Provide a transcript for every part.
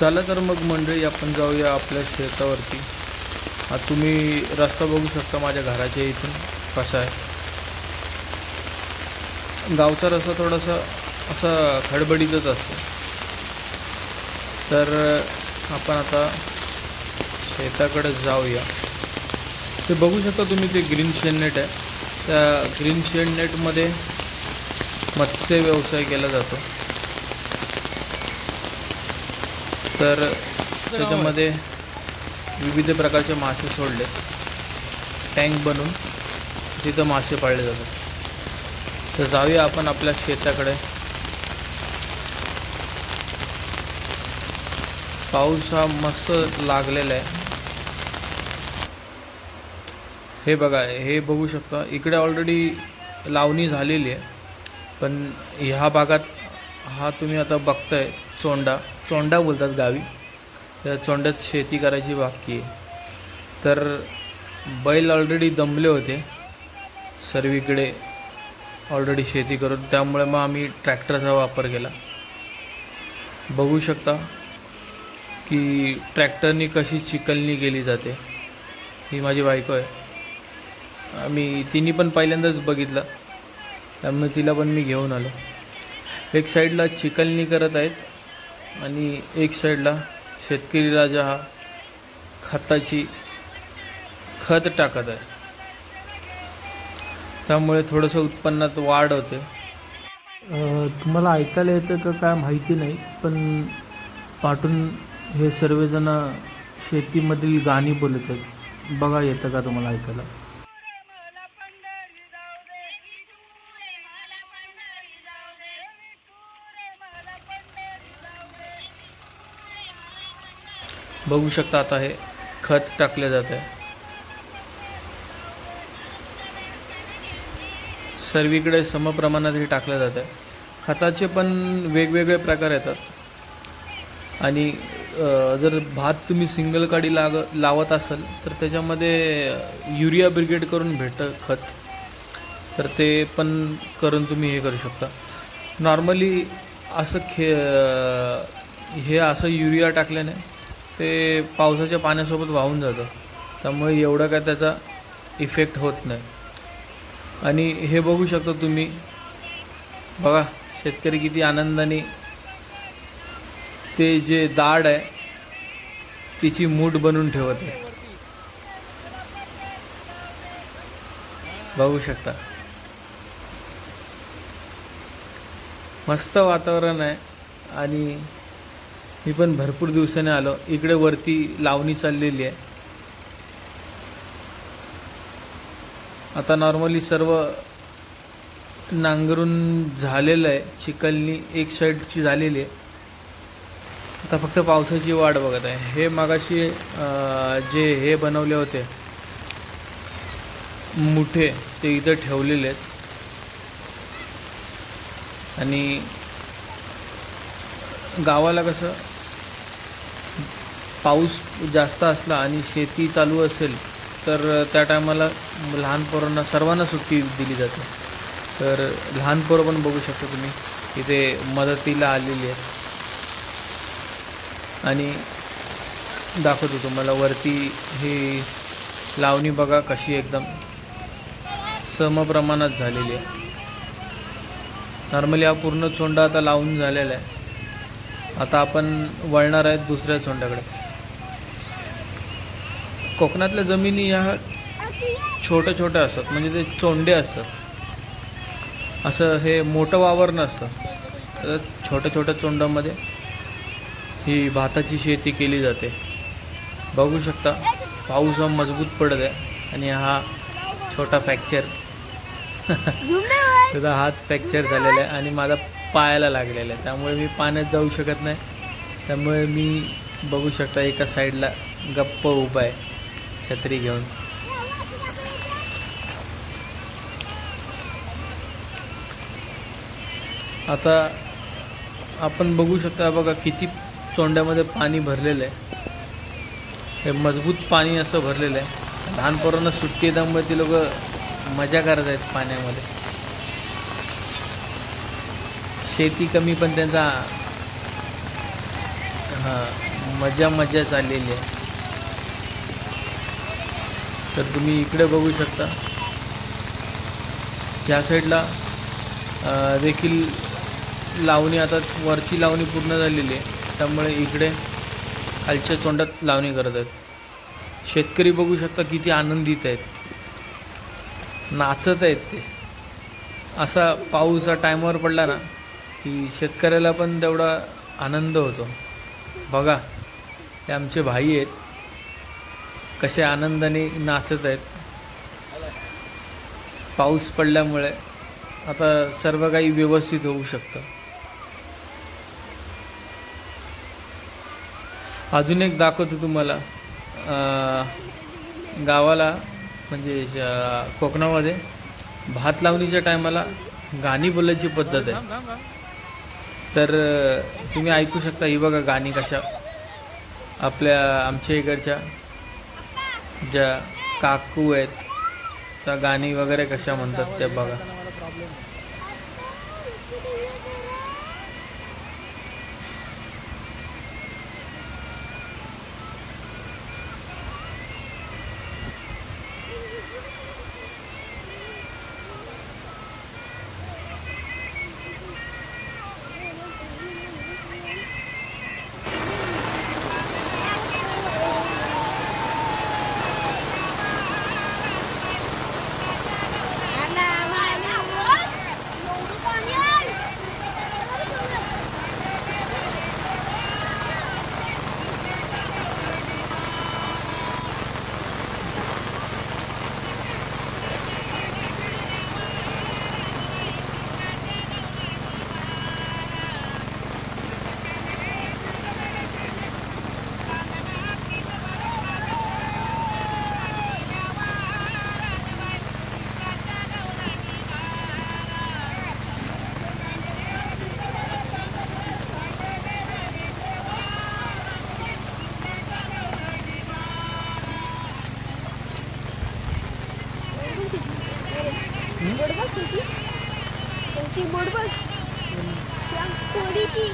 चला तर मग मंडळी आपण जाऊया आपल्या शेतावरती. हा तुम्ही रस्ता बघू शकता माझ्या घराच्या इथून कसा आहे. गावचा रस्ता थोडासा असा खडबडीतच असतो. तर आपण आता शेताकडे जाऊया. ते बघू शकता तुम्ही ते ग्रीन शेडनेट आहे. त्या ग्रीन शेडनेटमध्ये मत्स्य व्यवसाय केला जातो. तर त्याच्यामध्ये विविध प्रकारचे मासे सोडले. टँक बनवून तिथं मासे पाळले जातात. तर जाऊया आपण आपल्या शेताकडे. पाऊस हा मस्त लागलेला आहे. हे बघा हे बघू शकता. इकडे ऑलरेडी लावणी झालेली आहे. पण ह्या भागात हा तुम्ही आता बघताय चोंडा. चोंडा बोलतात गावी. त्या चोंड्यात शेती करायची बाकी आहे. तर बैल ऑलरेडी दमले होते. सर्वीकडे ऑलरेडी शेती करून. त्यामुळे मग आम्ही ट्रॅक्टरचा वापर केला. बघू शकता की ट्रॅक्टरनी कशी चिकलणी केली जाते ही माझी बायको आहे. आम्ही तिने पण पहिल्यांदाच बघितलं. त्यामुळे तिला पण मी घेऊन आलो. एक साईडला चिकलणी करत आहेत. आणि एक साईडला शेतकरी राजा हा खताची खत टाकत आहे. त्यामुळे थोडंसं उत्पन्नात वाढ होते. तुम्हाला ऐकायला येतं का काय माहिती नाही पण पाठून हे सर्वजण शेतीमधील गाणी बोलत आहेत. बघा येतं का तुम्हाला ऐकायला? बघू शकता आता हे खत टाकले जात आहे. सर्वीकडे समप्रमाणात हे टाकलं जात आहे. खताचे पण वेगवेगळे प्रकार येतात. आणि जर भात तुम्ही सिंगल काडी लाग लावत असाल तर त्याच्यामध्ये युरिया ब्रिगेड करून भेटतं खत. तर ते पण करून तुम्ही हे करू शकता. नॉर्मली असं खे हे असं युरिया टाकल्याने ते पावसाच्या पाण्यासोबत वाहून जातं. त्यामुळे एवढा काय त्याचा इफेक्ट होत नाही. आणि हे बघू शकता तुम्ही. बघा शेतकरी किती आनंदाने ते जे दाढ आहे तिची मूठ बनवून ठेवत आहे बघू शकता. मस्त वातावरण आहे आणि मी पण भरपूर दिवसाने आलो. इकडे वरती लावणी चाललेली आहे. आता नॉर्मली सर्व नांगरून झालेलं आहे. चिकलनी एक साईडची झालेली आहे. आता फक्त पावसाची वाट बघत आहे. हे मागाशी जे हे बनवले होते मुठे ते इथं ठेवलेले आहेत. आणि गावाला कसं पाऊस जास्त असला आणि शेती चालू असेल तर त्या टायमाला लहान पोरांना सर्वांना सुट्टी दिली जाते. तर लहान पोरं पण बघू शकता तुम्ही इथे मदतीला आलेली आहेत. आणि दाखवतो तुम्हाला वरती ही लावणी बघा कशी एकदम समप्रमाणात झालेली आहे. नॉर्मली हा पूर्ण चोंडा आता लावून झालेला आहे. आता आपण वळणार आहेत दुसऱ्या चोंड्याकडे. कोकणातल्या जमिनी ह्या छोट्या छोट्या असतात म्हणजे ते चोंडे असतात. असं हे मोठं वावर नसतं. तर छोट्या छोट्या चोंडामध्ये ही भाताची शेती केली जाते. बघू शकता पाऊस हा मजबूत पडत आहे आणि हा छोटा फ्रॅक्चर त्याचा हात फ्रॅक्चर झालेला आहे आणि माझा पायाला लागलेला आहे. त्यामुळे मी पाण्यात जाऊ शकत नाही. त्यामुळे मी बघू शकता एका साईडला गप्प उभा आहे. छत्री घेऊन. आता आपण बघू शकता बघा किती चोंड्यामध्ये पाणी भरलेलं आहे. हे मजबूत पाणी असं भरलेलं आहे. लहान पोरांना सुट्टी येतामुळे ती लोक मजा करत आहेत पाण्यामध्ये. शेती कमी पण त्यांचा हां मजा मजा चाललेली आहे. तर तुम्ही इकडे बघू शकता. या साईडला देखील लावणी आता वरची लावणी पूर्ण झालेली आहे. त्यामुळे इकडे खालच्या तोंडात लावणी करत आहेत. शेतकरी बघू शकता किती आनंदित आहेत. नाचत आहेत ते. असा पाऊस हा टायमावर पडला ना की शेतकऱ्याला पण तेवढा आनंद होतो. बघा ते आमचे भाई आहेत. कसे आनंदाने नाचत आहेत. पाऊस पडल्यामुळे आता सर्व काही व्यवस्थित होऊ शकतं. अजून एक दाखवतो तुम्हाला. गावाला म्हणजे कोकणामध्ये भात लावणीच्या टायमाला गाणी बोलायची पद्धत आहे. तर तुम्ही ऐकू शकता ही बघा गाणी कशा आपल्या आमच्या इकडच्या. ज्या काकू आहेत त्या गाणी वगैरे कशा म्हणतात ते बघा. कीबोर्ड बघ. कोडीची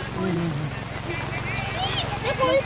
ते कोळी